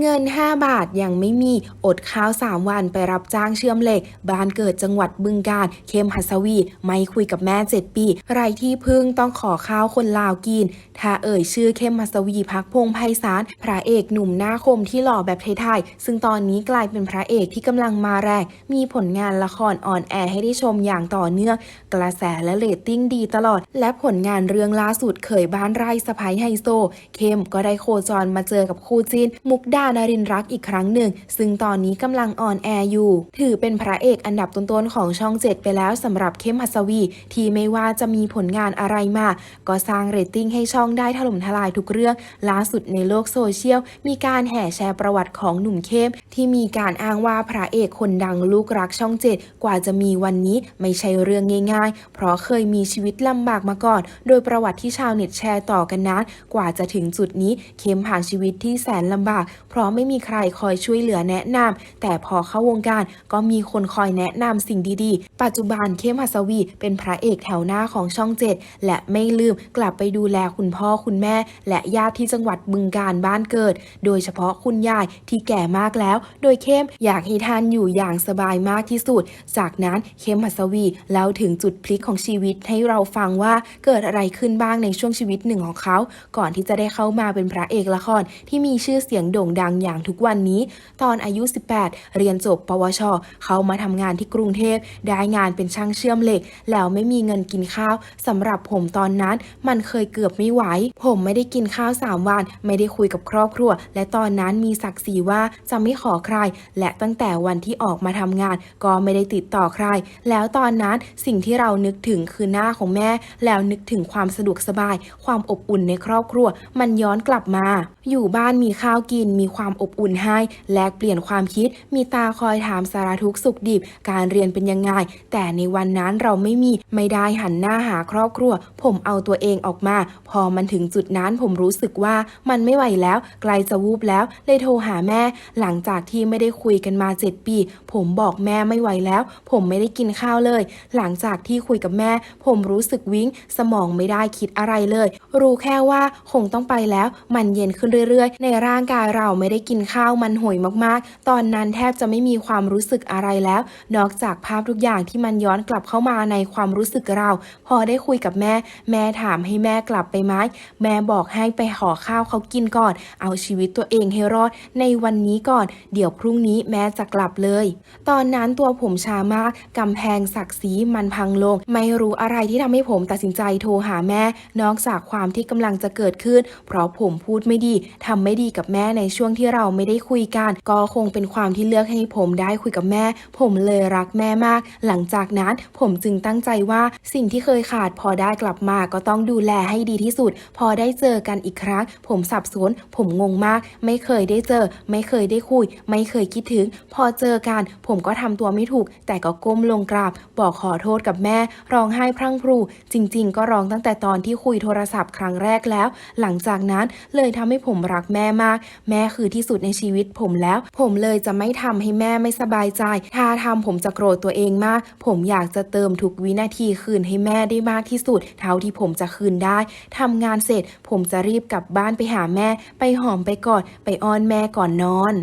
เงิน 5 บาทยังไม่มีอดข้าว 3 วันไปรับจ้างเชื่อมเหล็ก บ้านเกิดจังหวัดบึงกาฬเข้มหัสวี ไม่คุยกับแม่ 7 ปีไรที่พึ่งต้องขอข้าวคนลาวกิน ถ้าเอ่ยชื่อเข้มหัสวีพักพงไพศาลพระเอกหนุ่มหน้าคมที่หล่อแบบไทยๆ ซึ่งตอนนี้กลายเป็นพระเอกที่กำลังมาแรงมีผลงานละครออนแอร์ให้ได้ชมอย่างต่อเนื่องกระแสและเรตติ้งดีตลอด และผลงานเรื่องล่าสุดเคยบ้านไร่สะพ้ายไฮโซ เข้มก็ได้โคจรมาเจอกับคู่จิ้นมุกดานารินร์รักอีกครั้งหนึ่ง ซึ่งตอนนี้กำลังออนแอร์อยู่ ถือเป็นพระเอกอันดับต้นๆของช่องเจ็ดไปแล้วสำหรับเข้มหัสวี ที่ไม่ว่าจะมีผลงานอะไรมา ก็สร้างเรตติ้งให้ช่องได้ถล่มทลายทุกเรื่อง ล่าสุดในโลกโซเชียล มีการแห่แชร์ประวัติของหนุ่มเข้ม ที่มีการอ้างว่าพระเอกคนดังลูกรักช่องเจ็ดกว่าจะมีวันนี้ไม่ใช่เรื่องง่าย ๆ เพราะเคยมีชีวิตลำบากมาก่อน โดยประวัติที่ชาวเน็ตแชร์ต่อกันนั้นกว่าจะถึงจุดนี้เข้มผ่านชีวิตที่แสนลำบากเพราะไม่มีใครคอยช่วยเหลือแนะนำแต่พอเข้าวงการก็มีคนคอยแนะนำสิ่งดีๆ ปัจจุบันเข้มหัสวี เป็นพระเอกแถวหน้าของช่องเจ็ดและไม่ลืมกลับไปดูแลคุณพ่อคุณแม่ และญาติที่จังหวัดบึงกาฬบ้านเกิด โดยเฉพาะคุณยายที่แก่มากแล้ว โดยเข้มอยากให้ท่านอยู่อย่างสบายมากที่สุด จากนั้นเข้มหัสวีเล่าถึงจุดพลิกของชีวิตให้เราฟังว่าเกิดอะไรขึ้นบ้างในช่วงชีวิตหนึ่งของเขา ก่อนที่จะได้เข้ามาเป็นพระเอกละครที่มีชื่อเสียงโด่งดังอย่างทุกวันนี้ ตอนอายุ 18 เรียนจบปวช เขามาทำงานที่กรุงเทพได้งานเป็นช่างเชื่อมเหล็ก แล้วไม่มีเงินกินข้าวสำหรับผมตอนนั้นมันเคยเกือบไม่ไหว ผมไม่ได้กินข้าว 3 วัน ไม่ได้คุยกับครอบครัว และตอนนั้นมีศักดิ์ศรีว่าจะไม่ขอใคร และตั้งแต่วันที่ออกมาทำงาน ก็ไม่ได้ติดต่อใคร แล้วตอนนั้นสิ่งที่เรานึกถึงคือหน้าของแม่ แล้วนึกถึงความสะดวกสบาย ความอบอุ่นในครอบครัว มันย้อนกลับมา อยู่บ้านมีข้าวกินมีความอบอุ่นให้ แลกเปลี่ยนความคิด มีตาคอยถามสารทุกข์สุขดิบ การเรียนเป็นยังไง แต่ในวันนั้นเราไม่มี ไม่ได้หันหน้าหาครอบครัว ผมเอาตัวเองออกมา พอมันถึงจุดนั้นผมรู้สึกว่ามันไม่ไหวแล้ว ไกลจะวูบแล้วเลยโทรหาแม่ หลังจากที่ไม่ได้คุยกันมา7ปี ผมบอกแม่ไม่ไหวแล้ว ผมไม่ได้กินข้าวเลย หลังจากที่คุยกับแม่ ผมรู้สึกวิ้ง สมองไม่ได้คิดอะไรเลย รู้แค่ว่าคงต้องไปแล้ว มันเย็นขึ้นเรื่อยๆ ในร่างกายเราไม่ได้กินข้าวมันห่วยมากๆ ตอนนั้นแทบจะไม่มีความรู้สึกอะไรแล้ว นอกจากภาพทุกอย่างที่มันย้อนกลับเข้ามาในความรู้สึกเรา พอได้คุยกับแม่ แม่ถามให้แม่กลับไปไหมแม่บอกให้ไปขอข้าวเขากินก่อน เอาชีวิตตัวเองให้รอด ในวันนี้ก่อน เดี๋ยวพรุ่งนี้แม่จะกลับเลย ตอนนั้นตัวผมชามากกำแพงศักดิ์ศรีมันพังลง ไม่รู้อะไรที่ทำให้ผมตัดสินใจโทรหาแม่ นอกจากความที่กำลังจะเกิดขึ้น เพราะผมพูดไม่ดีทำไม่ดีกับแม่ในช่วงที่เราไม่ได้คุยกัน ก็คงเป็นความที่เลือกให้ผมได้คุยกับแม่ ผมเลยรักแม่มาก หลังจากนั้นผมจึงตั้งใจว่าสิ่งที่เคยขาดพอได้กลับมาก็ต้องดูแลให้ดีที่สุด พอได้เจอกันอีกครั้ง ผมสับสน ผมงงมาก ไม่เคยได้เจอ ไม่เคยได้คุย ไม่เคยคิดถึง พอเจอกัน ผมก็ทำตัวไม่ถูก แต่ก็ก้มลงกราบ บอกขอโทษกับแม่ ร้องไห้พรั่งพรู จริง ๆ ก็ร้องตั้งแต่ตอนที่คุยโทรศัพท์ครั้งแรกแล้ว หลังจากนั้นเลยทำให้ผมรักแม่มาก แม่คือที่สุดในชีวิตผมแล้ว ผมเลยจะไม่ทำให้แม่ไม่สบายใจ ถ้าทำผมจะโกรธตัวเองมาก ผมอยากจะเติมทุกวินาทีคืนให้แม่ได้มากที่สุด เท่าที่ผมจะคืนได้ทำงานเสร็จ ผมจะรีบกลับบ้านไปหาแม่ ไปหอมไปกอดไปอ้อนแม่ก่อนนอน